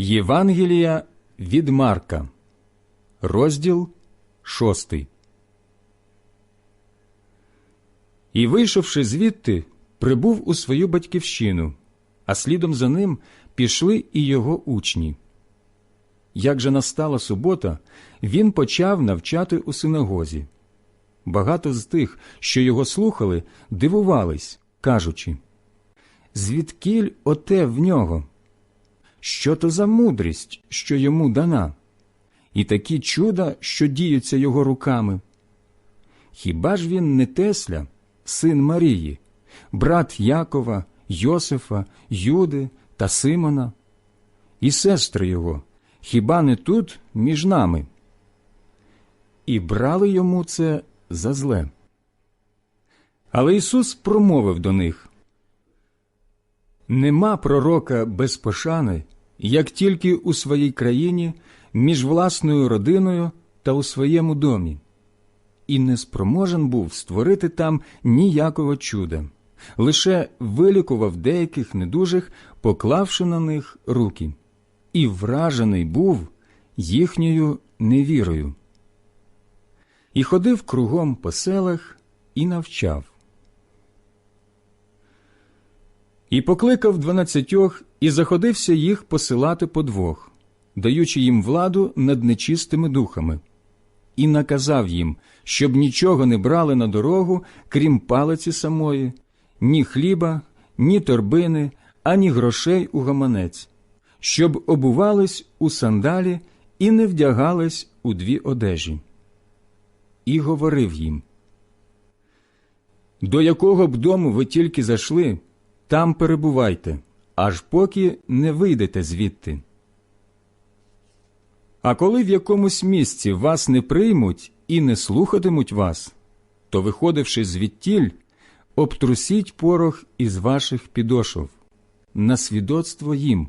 Євангелія від Марка, розділ шостий. І, вийшовши звідти, прибув у свою батьківщину, а слідом за ним пішли і його учні. Як же настала субота, він почав навчати у синагозі. Багато з тих, що його слухали, дивувались, кажучи Звідкіль оте в нього? Що то за мудрість, що йому дана, і такі чуда, що діються його руками? Хіба ж він не Тесля, син Марії, брат Якова, Йосифа, Юди та Симона? І сестри його, хіба не тут між нами? І брали йому це за зле. Але Ісус промовив до них Нема пророка без пошани, як тільки у своїй країні, між власною родиною та у своєму домі, і не спроможен був створити там ніякого чуда, лише вилікував деяких недужих, поклавши на них руки, і вражений був їхньою невірою. І ходив кругом по селах і навчав. І покликав дванадцятьох і заходився їх посилати по двох, даючи їм владу над нечистими духами, і наказав їм, щоб нічого не брали на дорогу, крім палиці самої, ні хліба, ні торбини, ані грошей у гаманець, щоб обувались у сандалі і не вдягались у дві одежі. І говорив їм До якого б дому ви тільки зайшли, там перебувайте, аж поки не вийдете звідти. А коли в якомусь місці вас не приймуть і не слухатимуть вас, то, виходивши звідтіль, обтрусіть порох із ваших підошов на свідоцтво їм.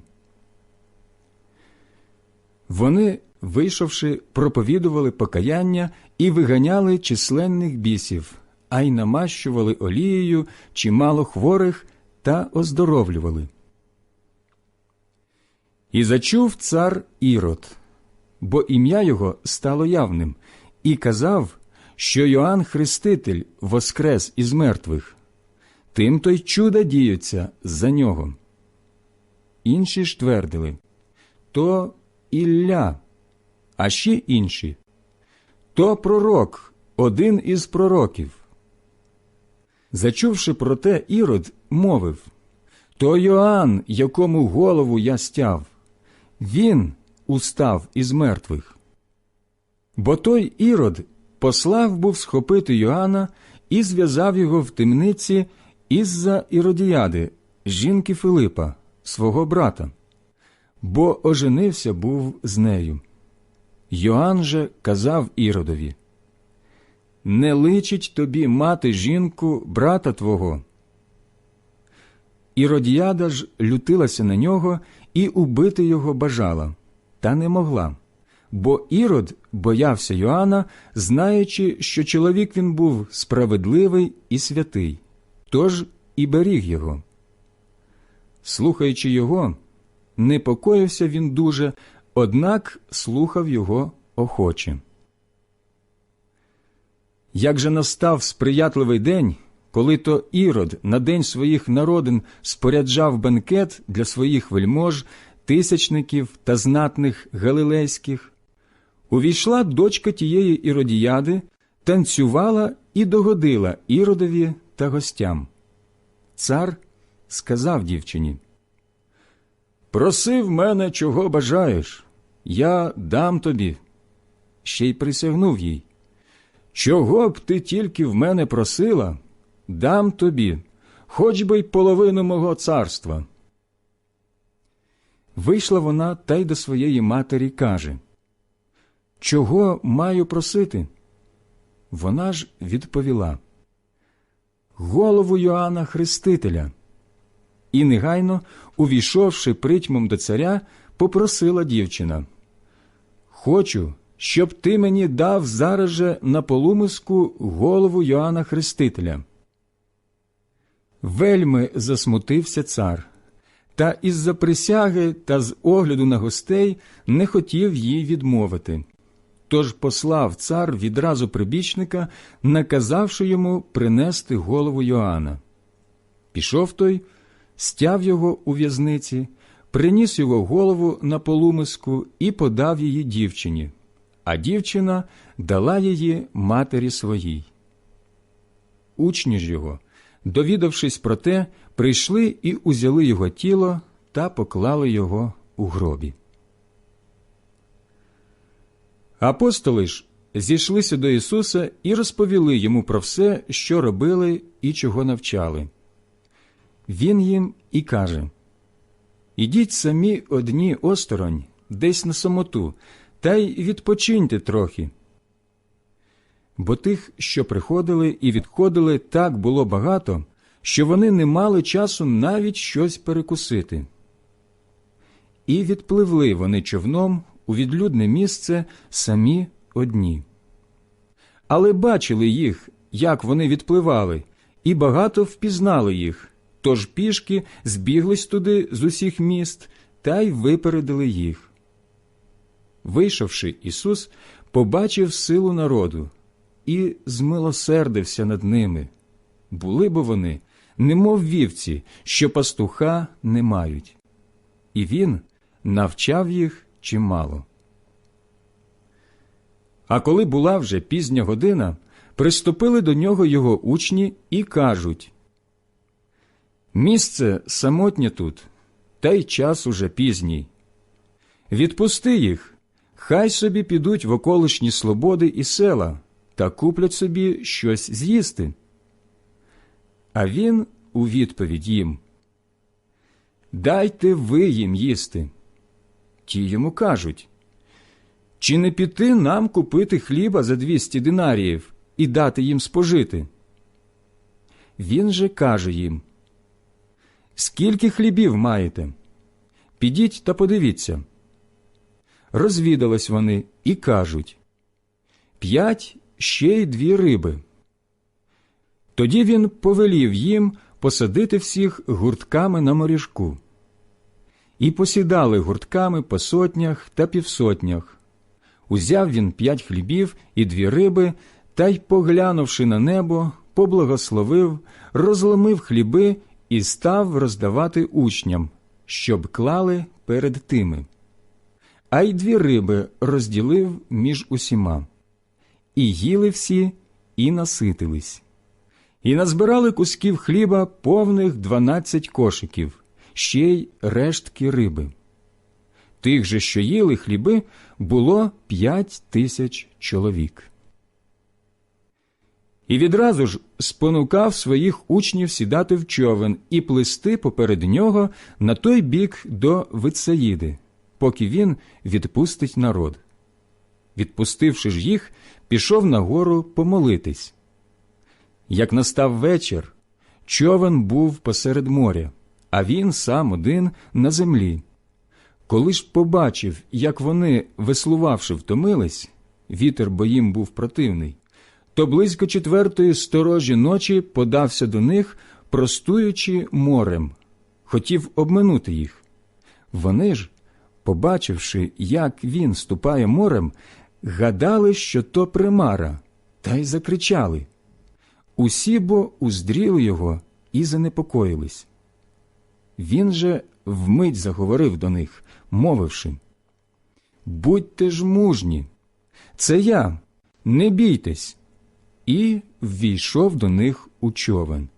Вони, вийшовши, проповідували покаяння і виганяли численних бісів, а й намащували олією чимало хворих та оздоровлювали. І зачув цар Ірод, бо ім'я його стало явним, і казав, що Йоанн Хреститель воскрес із мертвих, тим то й чуда діються за нього. Інші ж твердили то Ілля, а ще інші то пророк, один із пророків. Зачувши про те, Ірод мовив То Йоанн, якому голову я стяв, він устав із мертвих. Бо той Ірод послав був схопити Йоанна і зв'язав його в темниці із-за Іродіяди, жінки Филипа, свого брата, бо оженився був з нею. Йоанн же казав Іродові Не личить тобі мати жінку брата твого. Іродіяда ж лютилася на нього і убити його бажала, та не могла. Бо Ірод боявся Йоанна, знаючи, що чоловік він був справедливий і святий, тож і беріг його. Слухаючи його, непокоївся він дуже, однак слухав його охоче. Як же настав сприятливий день, коли то Ірод на день своїх народин споряджав бенкет для своїх вельмож, тисячників та знатних галилейських, увійшла дочка тієї іродіяди, танцювала і догодила Іродові та гостям. Цар сказав дівчині Проси в мене, чого бажаєш, я дам тобі. Ще й присягнув їй. Чого б ти тільки в мене просила? дам тобі, хоч би й половину мого царства. Вийшла вона та й до своєї матері каже Чого маю просити? Вона ж відповіла Голову Йоанна Хрестителя. І негайно, увійшовши притьмом до царя, попросила дівчина Хочу, щоб ти мені дав зараз же на полумиску голову Йоанна Хрестителя. Вельми засмутився цар, та із-за присяги та з огляду на гостей не хотів їй відмовити. Тож послав цар відразу прибічника, наказавши йому принести голову Йоанна. Пішов той, стяв його у в'язниці, приніс його голову на полумиску і подав її дівчині, а дівчина дала її матері своїй. Учні ж його, довідавшись про те, прийшли і узяли його тіло та поклали його у гробі. Апостоли ж зійшлися до Ісуса і розповіли йому про все, що робили і чого навчали. Він їм і каже Ідіть самі одні осторонь, десь на самоту, та й відпочиньте трохи. Бо тих, що приходили і відходили, так було багато, що вони не мали часу навіть щось перекусити. І відпливли вони човном у відлюдне місце самі одні. Але бачили їх, як вони відпливали, і багато впізнали їх, тож пішки збіглись туди з усіх міст та й випередили їх. Вийшовши, Ісус побачив силу народу і змилосердився над ними. Були бо вони, немов вівці, що пастуха не мають. І він навчав їх чимало. А коли була вже пізня година, приступили до нього його учні і кажуть Місце самотнє тут, та й час уже пізній. Відпусти їх, хай собі підуть в околишні слободи і села та куплять собі щось з'їсти. А він у відповідь їм Дайте ви їм їсти. Ті йому кажуть Чи не піти нам купити хліба за двісті динаріїв і дати їм спожити? Він же каже їм Скільки хлібів маєте? Підіть та подивіться. Розвідались вони і кажуть П'ять ще й дві риби. Тоді він повелів їм посадити всіх гуртками на моріжку. І посідали гуртками по сотнях та півсотнях. Узяв він п'ять хлібів і дві риби, та й, поглянувши на небо, поблагословив, розломив хліби і став роздавати учням, щоб клали перед тими. А й дві риби розділив між усіма. І їли всі, і наситились. І назбирали кусків хліба повних дванадцять кошиків, ще й рештки риби. Тих же, що їли хліби, було п'ять тисяч чоловік. І відразу ж спонукав своїх учнів сідати в човен і плисти поперед нього на той бік до Вицаїди, поки він відпустить народ. Відпустивши ж їх, пішов на гору помолитись. Як настав вечір, човен був посеред моря, а він сам один на землі. Коли ж побачив, як вони, веслувавши, втомились, вітер бо їм був противний, то близько четвертої сторожі ночі подався до них, простуючи морем, хотів обминути їх. Вони ж, побачивши, як він ступає морем, гадали, що то примара, та й закричали. Усі бо уздріли його і занепокоїлись. Він же вмить заговорив до них, мовивши Будьте ж мужні, це я, не бійтесь. І ввійшов до них у човен,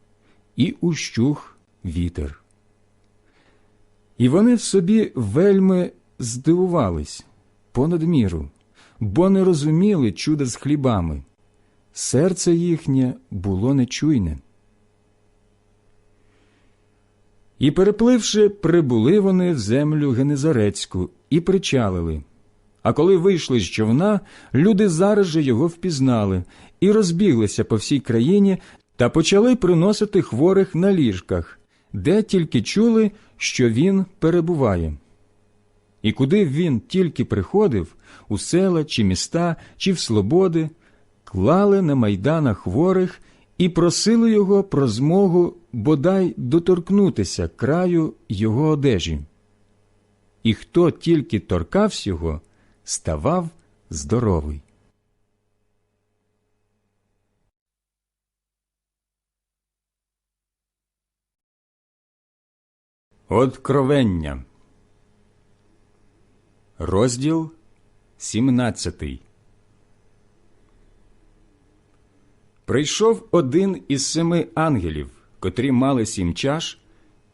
і ущух вітер. І вони в собі вельми здивувались понад міру, бо не розуміли чуда з хлібами. Серце їхнє було нечуйне. І, перепливши, прибули вони в землю Генезарецьку і причалили. А коли вийшли з човна, люди зараз же його впізнали і розбіглися по всій країні та почали приносити хворих на ліжках, де тільки чули, що він перебуває. І куди він тільки приходив, у села чи міста, чи в слободи, клали на майданах хворих і просили його про змогу бодай доторкнутися краю його одежі. І хто тільки торкався його, ставав здоровий. Откровення. Розділ 17 Прийшов один із семи ангелів, котрі мали сім чаш,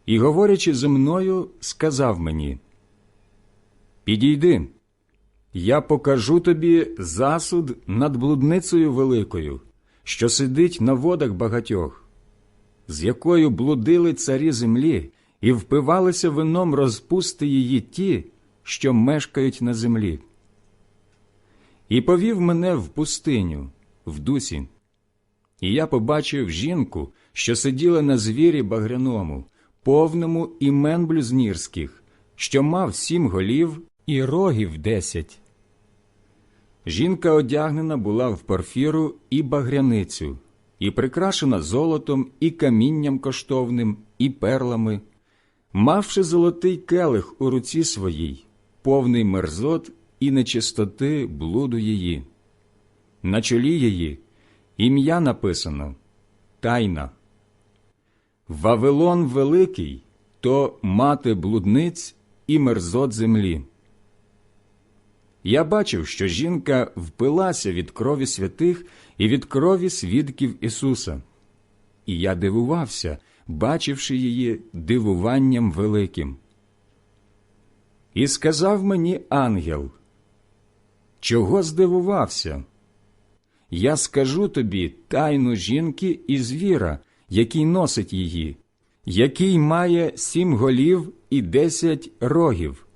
і, говорячи зі мною, сказав мені Підійди, я покажу тобі засуд над блудницею великою, що сидить на водах багатьох, з якою блудили царі землі і впивалися вином розпусти її ті, що мешкають на землі. І повів мене в пустиню, в дусі. І я побачив жінку, що сиділа на звірі багряному, повному імен блюзнірських, що мав сім голів і рогів десять. Жінка одягнена була в порфіру і багряницю, і прикрашена золотом, і камінням коштовним, і перлами, мавши золотий келих у руці своїй, повний мерзот і нечистоти блуду її. На чолі її ім'я написано Тайна. Вавилон Великий то мати блудниць і мерзот землі. Я бачив, що жінка впилася від крові святих і від крові свідків Ісуса. І я дивувався, бачивши її дивуванням великим. І сказав мені ангел, чого здивувався? Я скажу тобі тайну жінки і звіра, який носить її, який має сім голів і десять рогів.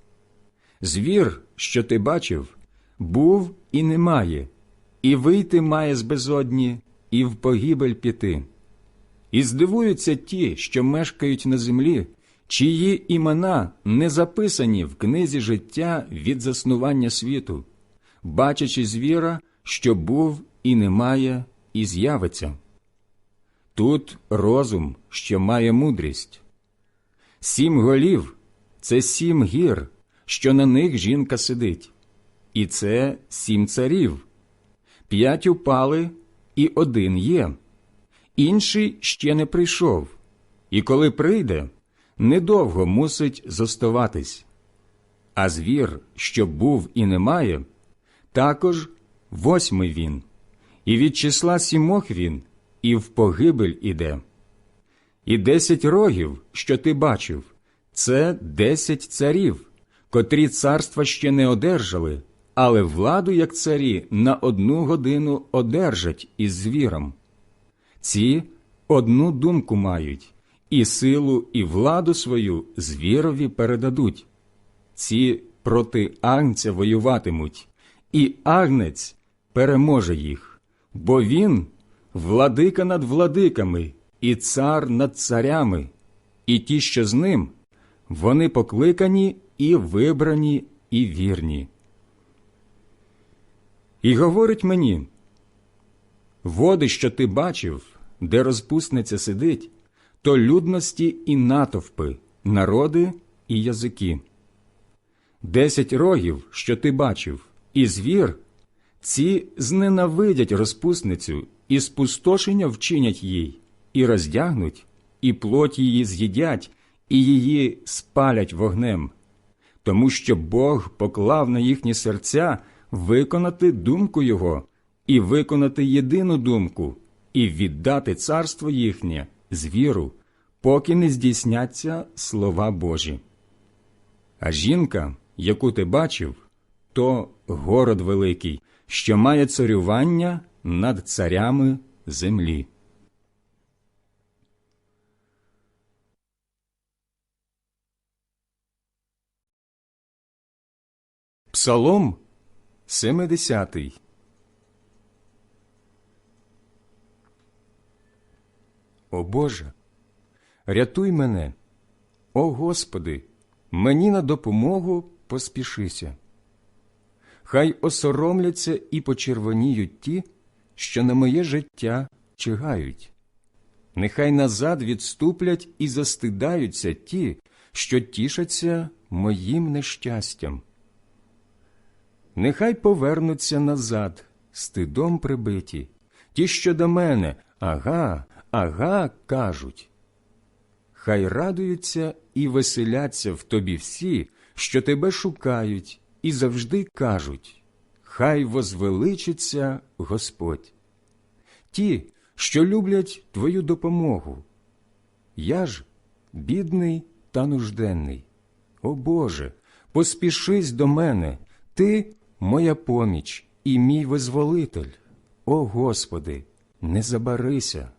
Звір, що ти бачив, був і немає, і вийти має з безодні, і в погибель піти. І здивуються ті, що мешкають на землі, чиї імена не записані в книзі життя від заснування світу, бачачи звіра, що був і немає, і з'явиться. Тут розум, що має мудрість. Сім голів це сім гір, що на них жінка сидить, і це сім царів. П'ять упали, і один є. Інший ще не прийшов, і коли прийде, недовго мусить зоставатись. А звір, що був і немає, також восьмий він, і від числа сімох він, і в погибель іде. І десять рогів, що ти бачив, це десять царів, котрі царства ще не одержали, але владу, як царі, на одну годину одержать із звіром. Ці одну думку мають, і силу, і владу свою звірові передадуть. Ці проти агнця воюватимуть, і агнець переможе їх, бо він владика над владиками і цар над царями, і ті, що з ним, вони покликані і вибрані, і вірні. І говорить мені води, що ти бачив, де розпусниця сидить, то людності і натовпи, народи і язики. Десять рогів, що ти бачив, і звір, ці зненавидять розпусницю і спустошення вчинять їй, і роздягнуть, і плоть її з'їдять, і її спалять вогнем, тому що Бог поклав на їхні серця виконати думку Його і виконати єдину думку, і віддати царство їхнє з віру, поки не здійсняться слова Божі. А жінка, яку ти бачив, то город великий, що має царювання над царями землі. Псалом 70 О Боже, рятуй мене, о Господи, мені на допомогу поспішися. Хай осоромляться і почервоніють ті, що на моє життя чигають. Нехай назад відступлять і застидаються ті, що тішаться моїм нещастям. Нехай повернуться назад, стидом прибиті, ті, що до мене, ага, ага, кажуть. Хай радуються і веселяться в тобі всі, що тебе шукають, і завжди кажуть Хай возвеличиться Господь. Ті, що люблять твою допомогу. Я ж бідний та нужденний. О Боже, поспішись до мене, Ти моя поміч і мій визволитель. О Господи, не забарися.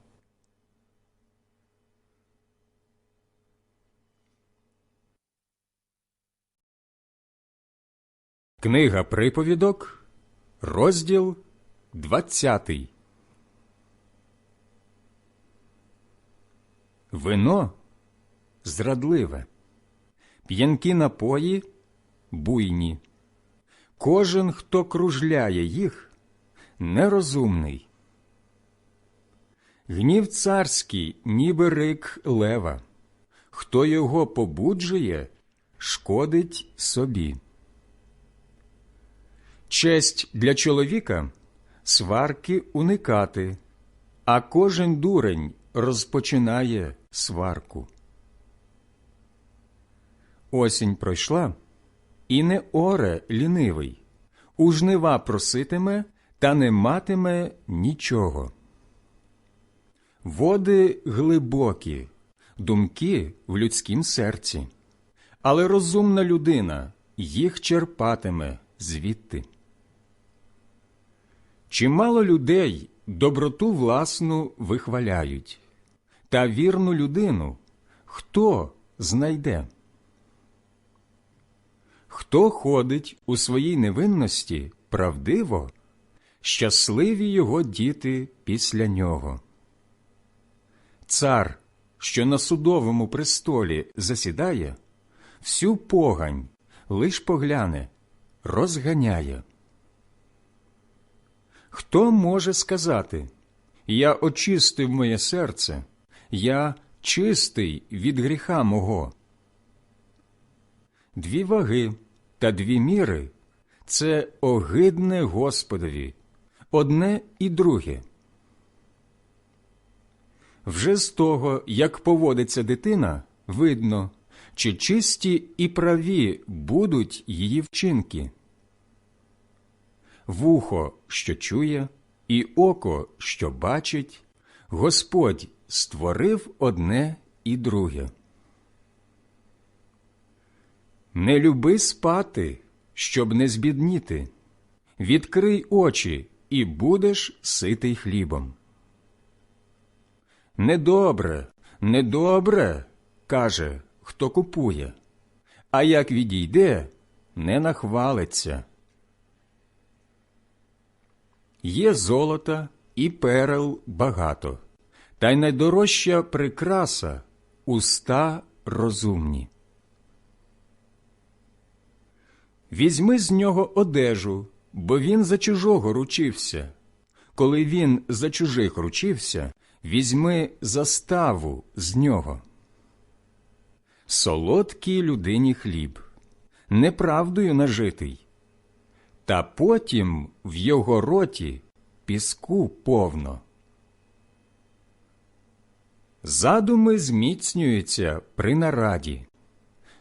Книга приповідок, розділ двадцятий. Вино зрадливе, п'янкі напої буйні. Кожен, хто кружляє їх, нерозумний. Гнів царський, ніби рик лева. Хто його побуджує, шкодить собі. Честь для чоловіка сварки уникати, а кожен дурень розпочинає сварку. Осінь пройшла, і не оре лінивий, у жнива проситиме та не матиме нічого. Води глибокі, думки в людськім серці, але розумна людина їх черпатиме звідти. Чимало людей доброту власну вихваляють, та вірну людину хто знайде? Хто ходить у своїй невинності правдиво, щасливі його діти після нього. Цар, що на судовому престолі засідає, всю погань лиш погляне, розганяє. Хто може сказати Я очистив моє серце, я чистий від гріха мого? Дві ваги та дві міри це огидне Господові, одне і друге. Вже з того, як поводиться дитина, видно, чи чисті і праві будуть її вчинки вухо, що чує, і око, що бачить, Господь створив одне і друге. Не люби спати, щоб не збідніти. Відкрий очі і будеш ситий хлібом. Недобре, недобре, каже, хто купує, а як відійде, не нахвалиться. Є золота і перел багато, та й найдорожча прикраса уста розумні. Візьми з нього одежу, бо він за чужого ручився. Коли він за чужих ручився, візьми заставу з нього. Солодкий людині хліб, неправдою нажитий, та потім в його роті піску повно. Задуми зміцнюються при нараді,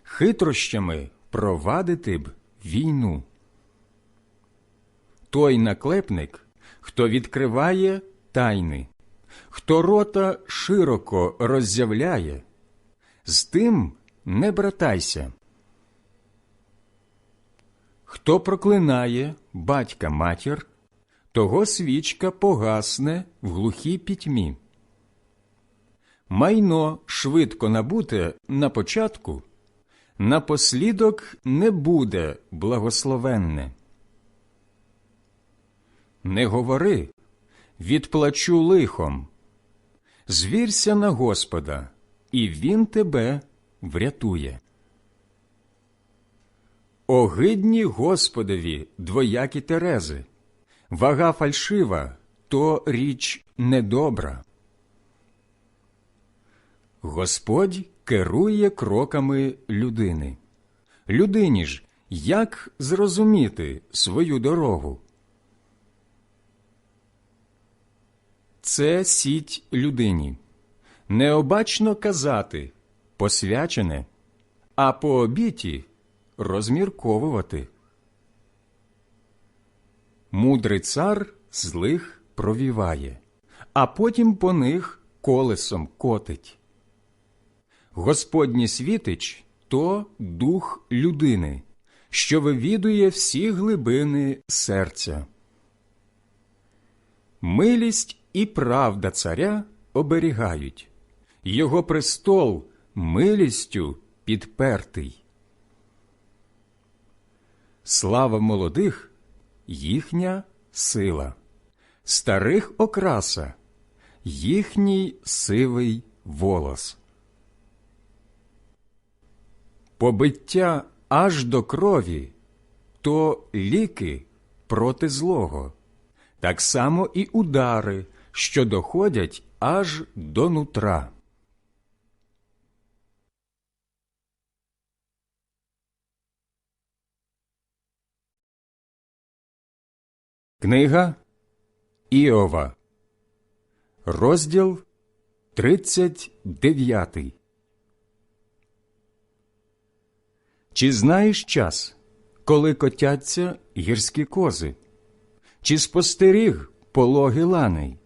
хитрощами провадити б війну. Той наклепник, хто відкриває тайни, хто рота широко роззявляє, з тим не братайся. Хто проклинає батька матір, того свічка погасне в глухій пітьмі. Майно швидко набуте на початку, напослідок не буде благословенне. Не говори, відплачу лихом, звірся на Господа, і Він тебе врятує. Огидні Господові двоякі терези, вага фальшива то річ недобра. Господь керує кроками людини. Людині ж як зрозуміти свою дорогу? Це сіть людині. Необачно казати посвячене, а по обіті розмірковувати. Мудрий цар злих провіває, а потім по них колесом котить. Господній світич то дух людини, що вивідує всі глибини серця. Милість і правда царя оберігають, його престол милістю підпертий. Слава молодих їхня сила, старих окраса, їхній сивий волос. Побиття аж до крові то ліки проти злого, так само і удари, що доходять аж до нутра. Книга Іова, розділ 39 Чи знаєш час, коли котяться гірські кози? Чи спостеріг пологи ланей?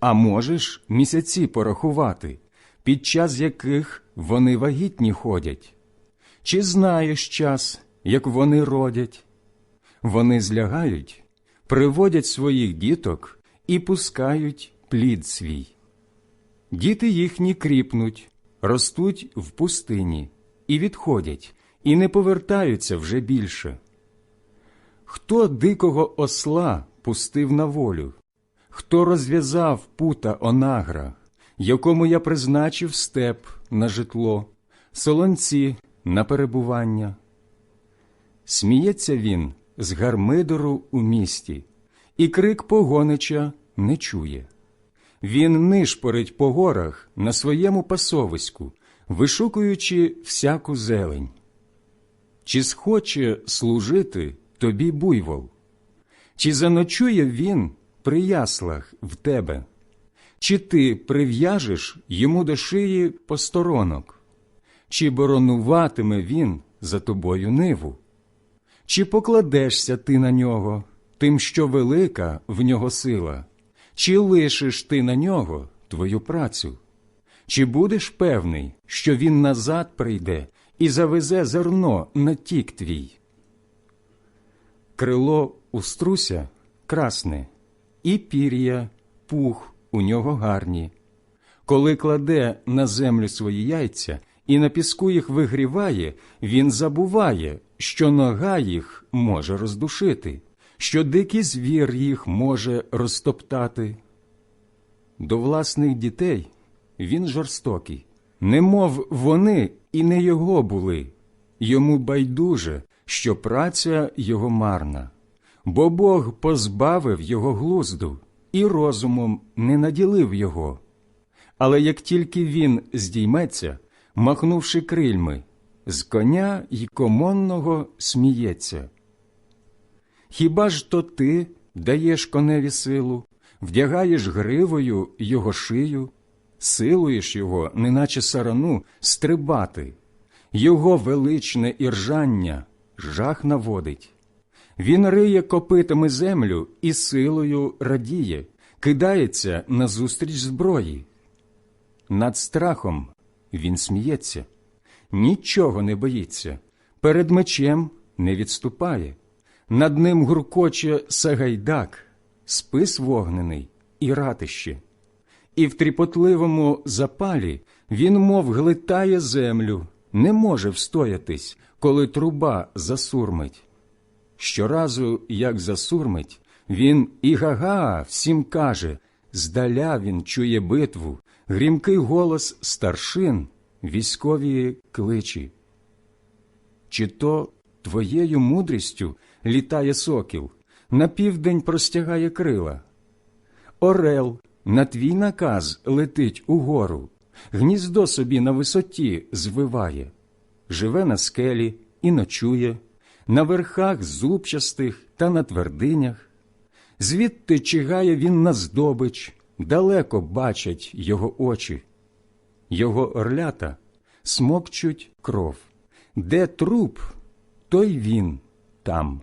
А можеш місяці порахувати, під час яких вони вагітні ходять? Чи знаєш час, як вони родять? Вони злягають, приводять своїх діток і пускають плід свій. Діти їхні кріпнуть, ростуть в пустині і відходять, і не повертаються вже більше. Хто дикого осла пустив на волю? Хто розв'язав пута онагра, якому я призначив степ на житло, солонці на перебування? Сміється він з гармидору у місті, і крик погонича не чує. Він нишпорить по горах на своєму пасовиську, вишукуючи всяку зелень. Чи схоче служити тобі буйвол? Чи заночує він при яслах в тебе? Чи ти прив'яжеш йому до шиї посторонок? Чи боронуватиме він за тобою ниву? Чи покладешся ти на нього, тим, що велика в нього сила? Чи лишиш ти на нього твою працю? Чи будеш певний, що він назад прийде і завезе зерно на тік твій? Крило у струся красне, і пір'я, пух у нього гарні. Коли кладе на землю свої яйця і на піску їх вигріває, він забуває, що нога їх може роздушити, що дикий звір їх може розтоптати. До власних дітей він жорстокий, немов вони і не його були, йому байдуже, що праця його марна, бо Бог позбавив його глузду і розумом не наділив його. Але як тільки він здійметься, махнувши крильми, з коня й комонного сміється. Хіба ж то ти даєш коневі силу, вдягаєш гривою його шию, силуєш його, неначе сарану, стрибати, його величне іржання жах наводить. Він риє копитами землю і силою радіє, кидається назустріч зброї. Над страхом він сміється, нічого не боїться, перед мечем не відступає, над ним гуркоче Сагайдак, спис вогнений і ратище. І в тріпотливому запалі він, мов глитає землю, не може встоятись, коли труба засурмить. Щоразу, як засурмить, він і гага всім каже, здаля він чує битву, грімкий голос старшин, військові кличі. Чи то твоєю мудрістю літає сокіл, на південь простягає крила? Орел на твій наказ летить угору, гніздо собі на висоті звиває, живе на скелі і ночує, на верхах зубчастих та на твердинях. Звідти чигає він на здобич, далеко бачать його очі. Його орлята смокчуть кров. Де труп, той він там.